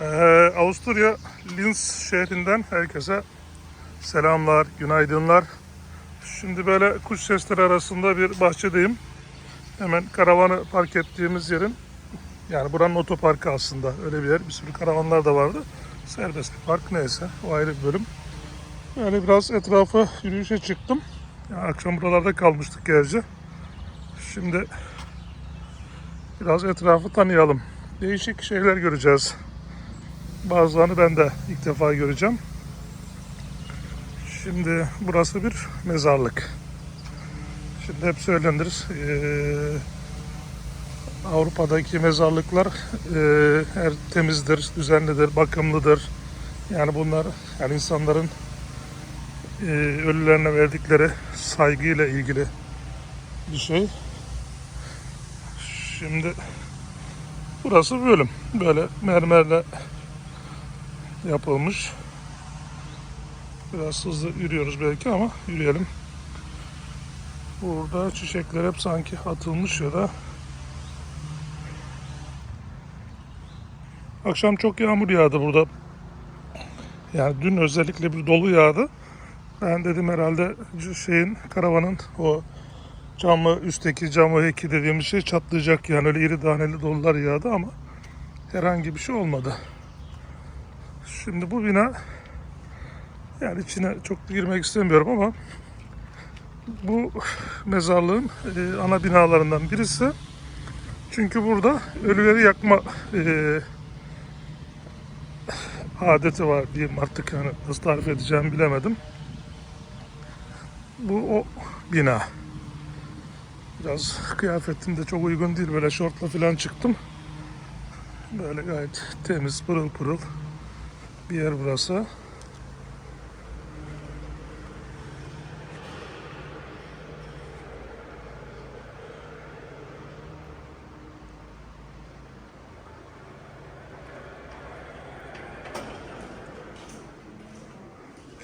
Ee, Avusturya Linz şehrinden herkese selamlar, günaydınlar. Şimdi böyle kuş sesleri arasında bir bahçedeyim. Hemen karavanı park ettiğimiz yerin, yani buranın otoparkı aslında öyle bir yer. Bir sürü karavanlar da vardı. Serbest park neyse o ayrı bir bölüm. Böyle biraz etrafa yürüyüşe çıktım. Yani akşam buralarda kalmıştık gerçi. Şimdi biraz etrafı tanıyalım. Değişik şeyler göreceğiz. Bazılarını ben de ilk defa göreceğim. Şimdi burası bir mezarlık. Şimdi hep söylenir. eee, Avrupa'daki mezarlıklar eee, her temizdir, düzenlidir, bakımlıdır. Yani bunlar yani insanların eee, ölülerine verdikleri saygıyla ilgili bir şey. Şimdi burası bölüm. Böyle mermerle yapılmış. Biraz hızlı yürüyoruz belki ama yürüyelim. Burada çiçekler hep sanki atılmış ya da Akşam çok yağmur yağdı burada. Yani dün özellikle bir dolu yağdı. Ben dedim herhalde şeyin karavanın o camı üstteki camı heki dediğimiz şey çatlayacak yani öyle iri taneli dolular yağdı ama herhangi bir şey olmadı. Şimdi bu bina yani içine çok girmek istemiyorum ama bu mezarlığın e, ana binalarından birisi. Çünkü burada ölüleri yakma e, adeti var diyeyim artık yani nasıl tarif edeceğimi bilemedim. Bu o bina. Biraz kıyafetim de çok uygun değil böyle şortla falan çıktım. Böyle gayet temiz pırıl pırıl bir yer burası.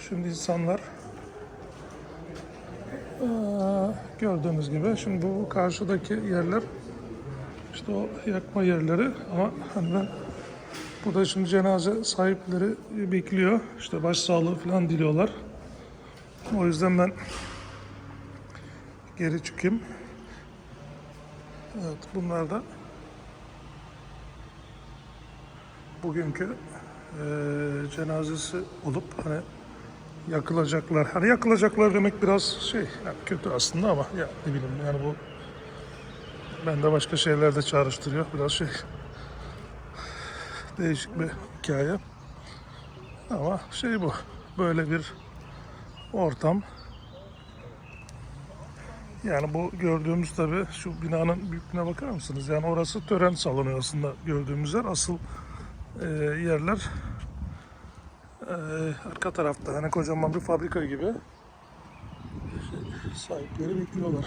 Şimdi insanlar gördüğünüz gibi şimdi bu karşıdaki yerler işte o yakma yerleri ama hani ben burada şimdi cenaze sahipleri bekliyor. İşte başsağlığı falan diliyorlar. O yüzden ben geri çıkayım. Evet bunlar da bugünkü eee, cenazesi olup hani yakılacaklar. Hani yakılacaklar demek biraz şey yani kötü aslında ama ya ne bileyim yani bu bende başka şeyler de çağrıştırıyor. Biraz şey değişik bir hikaye. Ama şey bu. Böyle bir ortam. Yani bu gördüğümüz tabi şu binanın büyüklüğüne bakar mısınız? Yani orası tören salonu aslında gördüğümüz yer. Asıl e, yerler e, arka tarafta. Hani kocaman bir fabrika gibi. Şey, sahipleri bekliyorlar.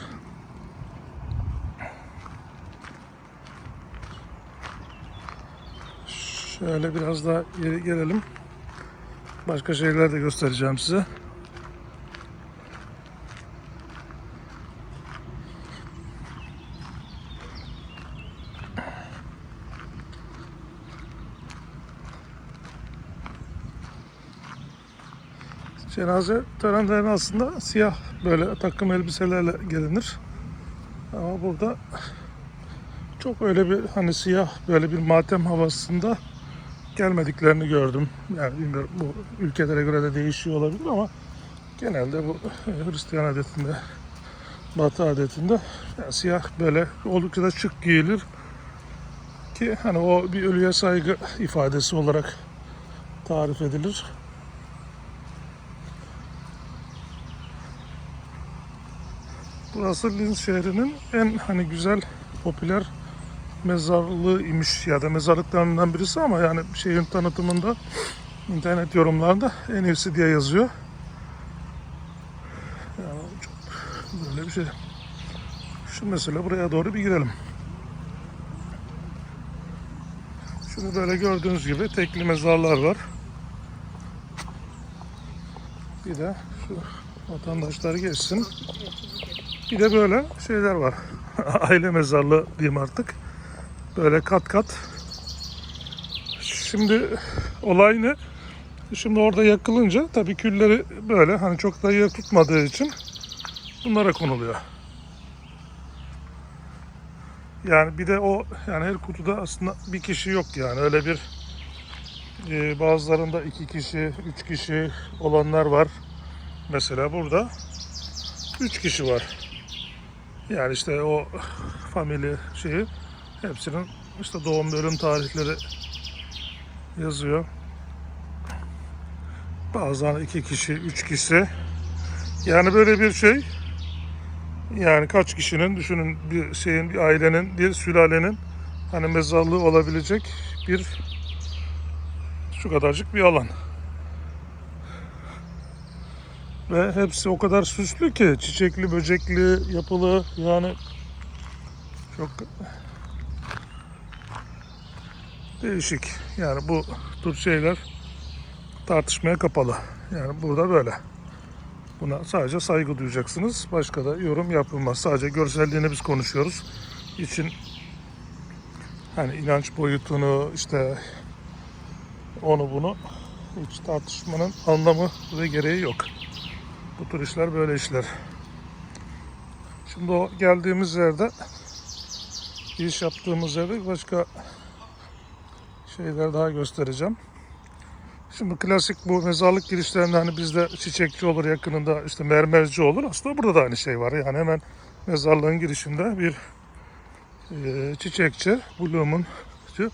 Şöyle biraz daha geri gelelim. Başka şeyler de göstereceğim size. Cenaze törenlerine aslında siyah böyle takım elbiselerle gelinir. Ama burada çok öyle bir hani siyah böyle bir matem havasında gelmediklerini gördüm. Yani bilmiyorum bu ülkelere göre de değişiyor olabilir ama genelde bu e, Hristiyan adetinde, Batı adetinde yani siyah böyle oldukça da şık giyilir ki hani o bir ölüye saygı ifadesi olarak tarif edilir. Burası Linz şehrinin en hani güzel popüler mezarlığı imiş ya da mezarlıklarından birisi ama yani şehrin tanıtımında internet yorumlarında en iyisi diye yazıyor. Yani çok böyle bir şey. Şu mesela buraya doğru bir girelim. Şimdi böyle gördüğünüz gibi tekli mezarlar var. Bir de şu vatandaşlar geçsin. Bir de böyle şeyler var. Aile mezarlığı diyeyim artık. Böyle kat kat. şimdi olay ne? Şimdi orada yakılınca tabii külleri böyle hani çok da yer için bunlara konuluyor. Yani bir de o yani her kutuda aslında bir kişi yok yani öyle bir e, bazılarında iki kişi, üç kişi olanlar var. Mesela burada üç kişi var. Yani işte o family şeyi hepsinin işte doğum ve ölüm tarihleri yazıyor. Bazen iki kişi, üç kişi. Yani böyle bir şey. Yani kaç kişinin düşünün bir şeyin, bir ailenin, bir sülalenin hani mezarlığı olabilecek bir şu kadarcık bir alan. Ve hepsi o kadar süslü ki çiçekli, böcekli, yapılı yani çok değişik. Yani bu tür şeyler tartışmaya kapalı. Yani burada böyle. Buna sadece saygı duyacaksınız. Başka da yorum yapılmaz. Sadece görselliğini biz konuşuyoruz. İçin hani inanç boyutunu işte onu bunu hiç tartışmanın anlamı ve gereği yok. Bu tür işler böyle işler. Şimdi o geldiğimiz yerde iş yaptığımız yerde başka şeyler daha göstereceğim. Şimdi klasik bu mezarlık girişlerinde hani bizde çiçekçi olur yakınında işte mermerci olur. Aslında burada da aynı şey var. Yani hemen mezarlığın girişinde bir e, çiçekçi, bulumuncu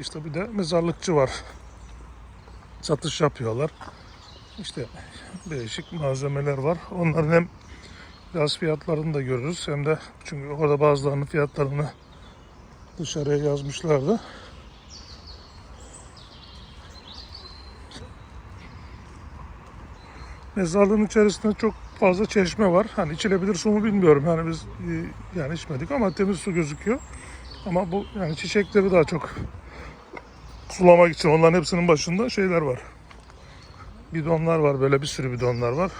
işte bir de mezarlıkçı var. Satış yapıyorlar. İşte değişik malzemeler var. Onların hem biraz fiyatlarını da görürüz hem de çünkü orada bazılarının fiyatlarını dışarıya yazmışlardı. Mezarlığın içerisinde çok fazla çeşme var. Hani içilebilir su mu bilmiyorum. Yani biz e, yani içmedik ama temiz su gözüküyor. Ama bu yani çiçekleri daha çok sulamak için onların hepsinin başında şeyler var. Bidonlar var böyle bir sürü bidonlar var.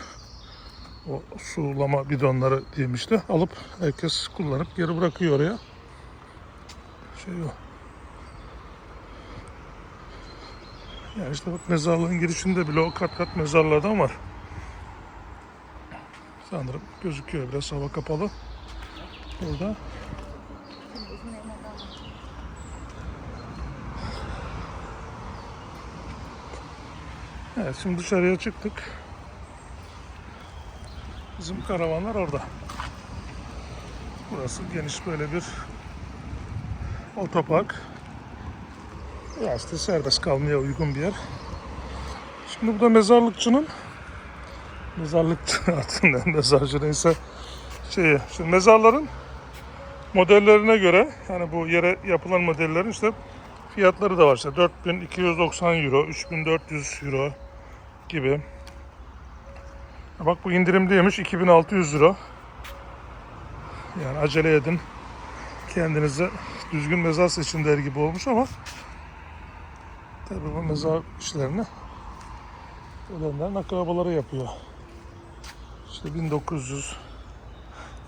O sulama bidonları demişti. Alıp herkes kullanıp geri bırakıyor oraya. Şey o. Yani işte bak mezarlığın girişinde bile o kat kat mezarlardan var. Sanırım gözüküyor biraz hava kapalı. Burada. Evet şimdi dışarıya çıktık. Bizim karavanlar orada. Burası geniş böyle bir otopark. Ya işte serbest kalmaya uygun bir yer. Şimdi bu mezarlıkçının mezarlıkçı altında mezarcı neyse şeyi. Şimdi mezarların modellerine göre yani bu yere yapılan modellerin işte fiyatları da var. İşte 4290 euro, 3400 euro gibi. Bak bu indirimliymiş 2600 euro. Yani acele edin. Kendinize düzgün mezar seçin der gibi olmuş ama tabii bu mezar işlerini ölenlerin akrabaları yapıyor. İşte 1900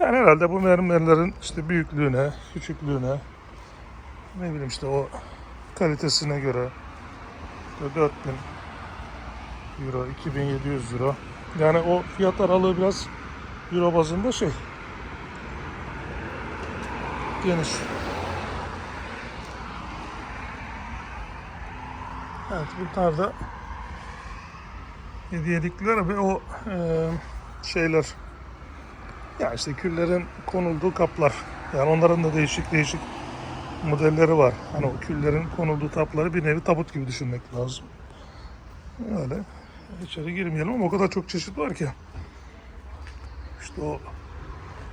yani herhalde bu mermerlerin işte büyüklüğüne, küçüklüğüne ne bileyim işte o kalitesine göre işte 4000 euro, 2700 euro. Yani o fiyat aralığı biraz euro bazında şey geniş. Evet bunlar da hediyelikler ve o e, şeyler ya işte küllerin konulduğu kaplar. Yani onların da değişik değişik modelleri var. Hani o küllerin konulduğu tapları bir nevi tabut gibi düşünmek lazım. Öyle. İçeri girmeyelim ama o kadar çok çeşit var ki. İşte o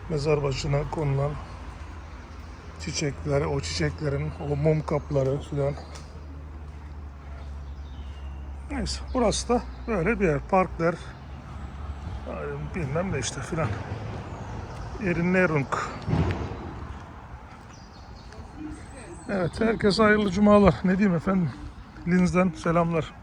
mezar başına konulan çiçekler, o çiçeklerin, o mum kapları filan. Neyse burası da böyle bir yer. Parklar, bilmem ne işte filan. Erinnerung. Evet herkese hayırlı cumalar. Ne diyeyim efendim? Linz'den selamlar.